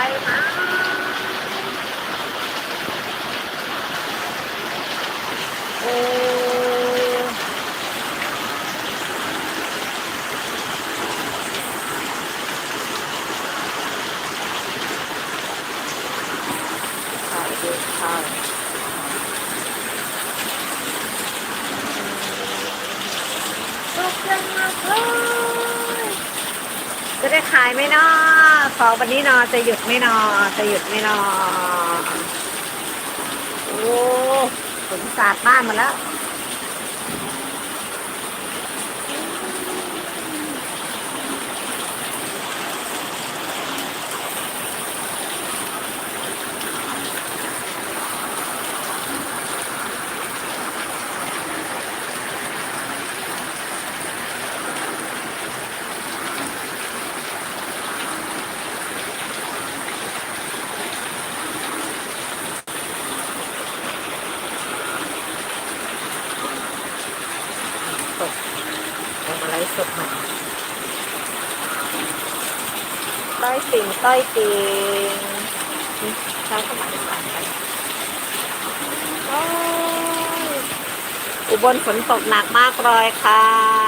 ไปมาโอ้ก็ยัง จะได้ขายไหมเนาะของวันนี้นอจะหยุดไม่นอจะหยุดไม่นอโอ้ฝนสาดบ้านมาแล้ว สดลงมาไลฟ์สดหม่ต้อยติ่งต้อยติ่งนี่เช้าเข้ามาในบ้านกันอุบลฝนตกหนักมากเลยค่ะ